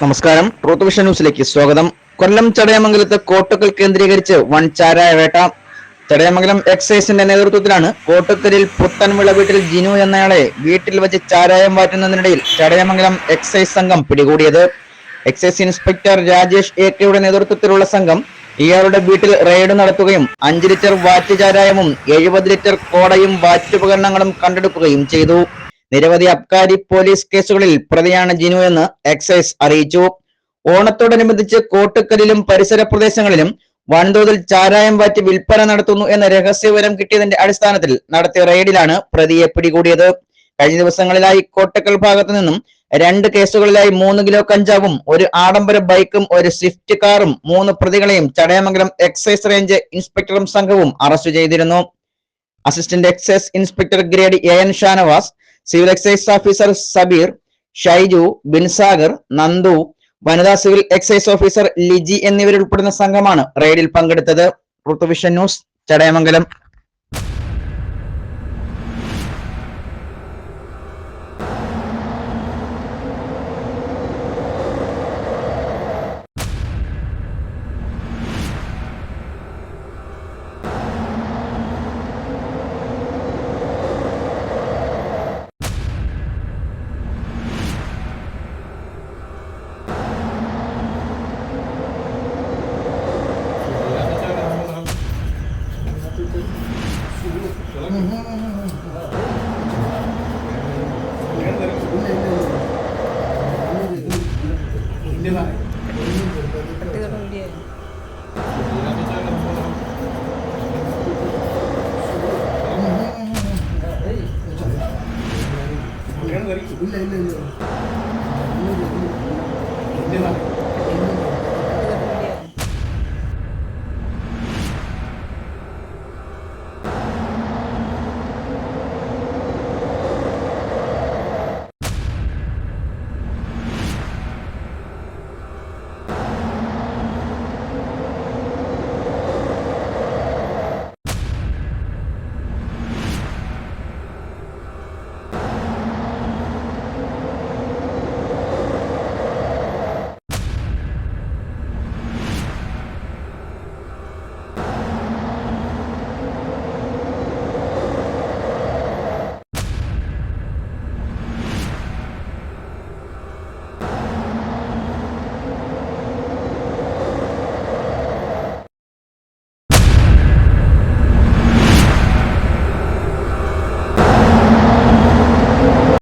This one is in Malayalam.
നമസ്കാരം. ട്രൂത്ത് വിഷൻ ന്യൂസിലേക്ക് സ്വാഗതം. കൊല്ലം ചടയമംഗലത്ത് കോട്ടക്കൽ കേന്ദ്രീകരിച്ച് വൺ ചാരായ വേട്ട. ചടയമംഗലം എക്സൈസിന്റെ നേതൃത്വത്തിലാണ് കോട്ടക്കലിൽ പുത്തൻവിള വീട്ടിൽ ജിനു എന്നയാളെ വീട്ടിൽ വെച്ച് ചാരായം വാറ്റുന്നതിനിടയിൽ ചടയമംഗലം എക്സൈസ് സംഘം പിടികൂടിയത്. എക്സൈസ് ഇൻസ്പെക്ടർ രാജേഷ് എ കെയുടെ നേതൃത്വത്തിലുള്ള സംഘം ഇയാളുടെ വീട്ടിൽ റെയ്ഡ് നടത്തുകയും അഞ്ച് ലിറ്റർ വാറ്റ് ചാരായവും എഴുപത് ലിറ്റർ കോടയും വാറ്റുപകരണങ്ങളും കണ്ടെടുക്കുകയും ചെയ്തു. നിരവധി അബ്കാരി പോലീസ് കേസുകളിൽ പ്രതിയാണ് ജിനു എന്ന് എക്സൈസ് അറിയിച്ചു. ഓണത്തോടനുബന്ധിച്ച് കോട്ടക്കലിലും പരിസര പ്രദേശങ്ങളിലും വൻതോതിൽ ചാരായം വാറ്റി വിൽപ്പന നടത്തുന്നു എന്ന രഹസ്യവിവരം കിട്ടിയതിന്റെ അടിസ്ഥാനത്തിൽ നടത്തിയ റെയ്ഡിലാണ് പ്രതിയെ പിടികൂടിയത്. കഴിഞ്ഞ ദിവസങ്ങളിലായി കോട്ടക്കൽ ഭാഗത്തു നിന്നും രണ്ട് കേസുകളിലായി മൂന്ന് കിലോ കഞ്ചാവും ഒരു ആഡംബര ബൈക്കും ഒരു സ്വിഫ്റ്റ് കാറും മൂന്ന് പ്രതികളെയും ചടയമംഗലം എക്സൈസ് റേഞ്ച് ഇൻസ്പെക്ടറും സംഘവും അറസ്റ്റ് ചെയ്തിരുന്നു. Assistant excise inspector grade A N Shanavas civil excise officer Sabeer Shaiju Binsagar Nandu വനിതാ സിവിൽ എക്സൈസ് ഓഫീസർ ലിജി എന്നിവരുൾപ്പെടുന്ന സംഘമാണ് റെയ്ഡിൽ പങ്കെടുത്തത്. ഋതുവിഷൻ ന്യൂസ് ചടയമംഗലം. இல்லை இல்லை இல்லை இல்லை இல்லை